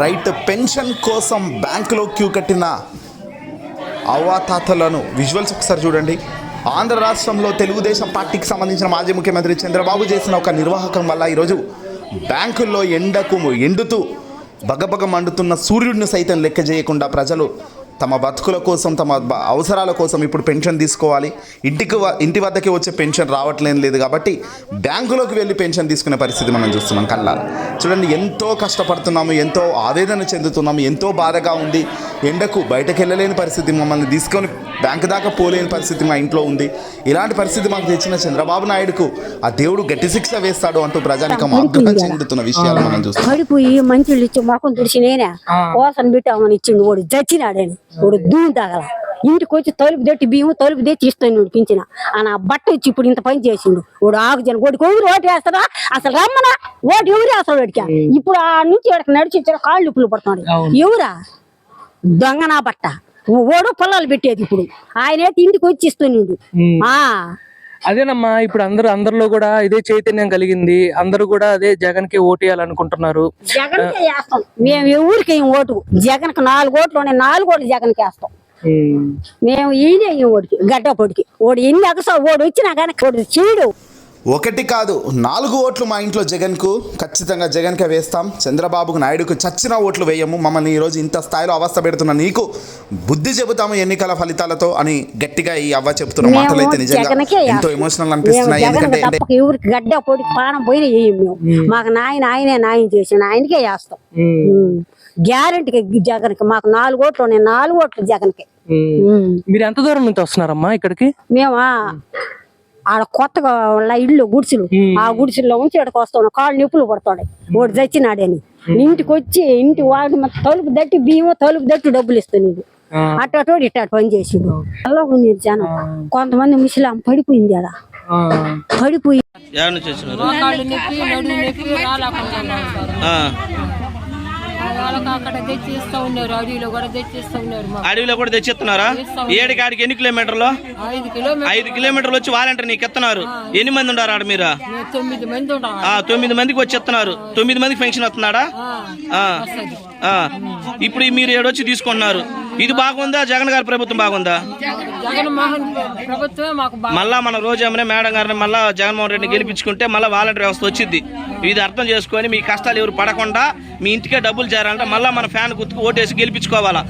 Right pension కోసం బ్యాంకులో queue కట్టిన అవ్వాతాతలను విజువల్స్ ఒకసారి చూడండి. ఆంధ్ర రాష్ట్రంలో తెలుగుదేశం పార్టీకి సంబంధించిన మాజీ ముఖ్యమంత్రి చంద్రబాబు చేసిన ఒక నిర్వాహకం వల్ల ఈరోజు బ్యాంకుల్లో ఎండకు ఎండుతూ బగబగ మండుతున్న సూర్యుడిని సైతం లెక్క చేయకుండా ప్రజలు తమ బతుకుల కోసం తమ అవసరాల కోసం ఇప్పుడు పెన్షన్ తీసుకోవాలి. ఇంటికి వ- ఇంటి వద్దకి వచ్చే పెన్షన్ రావట్లేదు లేదు కాబట్టి బ్యాంకులోకి వెళ్ళి పెన్షన్ తీసుకునే పరిస్థితి మనం చూస్తున్నాం కళ్ళ చూడండి ఎంతో కష్టపడుతున్నాము ఎంతో ఆవేదన చెందుతున్నాము ఎంతో బాధగా ఉంది. ఎండకు బయటకు వెళ్ళలేని పరిస్థితి మమ్మల్ని తీసుకొని బ్యాంక్ దాకా పోలేని పరిస్థితి మా ఇంట్లో ఉంది. ఇలాంటి పరిస్థితి మాకు తెచ్చిన చంద్రబాబు నాయుడుకు ఆ దేవుడు గట్టి శిక్ష వేస్తాడు అంటూ ప్రజానికం ఆగ్రహం చెందుతున్న విషయాలు మనం చూస్తాం పడిపోయి ఇచ్చి మొఖం తుడిచి నేనే. కోసను పెట్టామని ఇచ్చిండు వాడు చచ్చినాడని వాడు దూము తగల. ఇంటికి వచ్చి తలుపు తెట్టి బియ్యం తలుపు తెచ్చి ఇస్తాను వాడు పింఛన. ఆ నా బట్ట ఇచ్చి ఇప్పుడు ఇంత పని చేసిండు. వాడు ఆకుజన వాడికి ఎవరు ఓటు వేస్తారా? అసలు రమ్మనా? ఓటు ఎవరు వేస్తాడు వాడికి? ఇప్పుడు ఆ నుంచి వాడికి నడిచి ఇచ్చారు కాళ్ళు ఉప్పులు పడుతున్నాడు ఎవరా? దొంగ నా బట్ట. ఓడు పొలాలు పెట్టేది ఇప్పుడు. ఆయన ఇంటికి వచ్చి ఇస్తున్నాడు ఆ. అదేనమ్మా ఇప్పుడు అందరూ అందరిలో కూడా ఇదే చైతన్యం కలిగింది. అందరూ కూడా అదే జగన్కి ఓటేయాలనుకుంటున్నారు జగన్ మేము ఎవరికి ఓటు. జగన్కి నాలుగు ఓట్లు ఉన్నాయి. నాలుగు ఓట్లు జగన్కి వేస్తాం మేము ఈయన ఈ ఓడికి గడ్డ పొడికి ఓడి ఎన్ని అగసా ఓడి వచ్చినా కానీ ఓడి చీడు. ఒకటి కాదు నాలుగు ఓట్లు మా ఇంట్లో జగన్కు ఖచ్చితంగా జగన్కే వేస్తాం. చంద్రబాబుకు నాయుడుకు చచ్చిన ఓట్లు వేయము. మమ్మల్ని ఈరోజు ఇంత స్థాయిలో అవస్థ పెడుతున్న నీకు బుద్ధి చెబుతాము ఎన్నికల ఫలితాలతో అని గట్టిగా ఈ అవ్వ చెప్తున్న మాటలు అయితే నిజంగా జగన్కే ఎంతో. ఎమోషనల్ అనిపిస్తున్నాయి. ఎందుకంటే గడ్డ పానం పోయిన మాకు నాయన ఆయనే న్యాయం చేసిన ఆయనకే వేస్తాం. గ్యారంటీకి జగన్కి మాకు నాలుగు ఓట్లు ఉన్నాయి. నాలుగు ఓట్లు జగన్కి మీరు ఎంత దూరం నుంచి వస్తున్నారమ్మా ఇక్కడికి? మేము ఆడ కొత్తగా ఉన్న ఇల్లు గుడిసెలు. ఆ గుడిసెల్లో ఉంచి ఇక్కడికి వస్తాం కాళ్ళు నొప్పులు పడతాడు. వాడు చచ్చినాడని. ఇంటికి వచ్చి ఇంటి వాడు తలుపు దట్టి బియ్యం తలుపు దట్టి డబ్బులు ఇస్తున్నాడు అట్టటోడు ఇట్ట పని చేసిండు. అలా ఉంది జనం. కొంతమంది ముసలాం పడిపోయింది ఆడ. పడిపోయి అక్కడ తెచ్చిస్తూ ఉన్నారు అడవిలో కూడా తెచ్చిస్తూ ఉన్నారు మాకు. అడవిలో కూడా తెచ్చిస్తున్నారా? ఏడికి ఆడికి ఎన్ని కిలోమీటర్లు? ఐదు కిలోమీటర్ ఐదు కిలోమీటర్లు వచ్చి వాలంటీర్ నీకు ఎత్తున్నారు ఎన్ని మంది ఉన్నారు ఆడ మీరు? మేము తొమ్మిది మంది మందికి వచ్చి ఎత్తున్నారు తొమ్మిది మందికి పెన్షన్ వస్తున్నాడా. ఇప్పుడు మీరు ఏడొచ్చి తీసుకుంటున్నారు. ఇది బాగుందా? జగన్ గారి ప్రభుత్వం బాగుందా? మళ్ళా మన రోజు ఏమైనా మేడం గారిని మళ్ళా జగన్మోహన్ రెడ్డిని గెలిపించుకుంటే మళ్ళీ వాలంటీర్ వ్యవస్థ వచ్చింది ఇది అర్థం చేసుకొని మీ కష్టాలు ఎవరు పడకుండా మీ ఇంటికే డబ్బులు చేరాలంటే మళ్ళీ మన ఫ్యాన్ గుర్తుకు ఓటేసి గెలిపించుకోవాలా?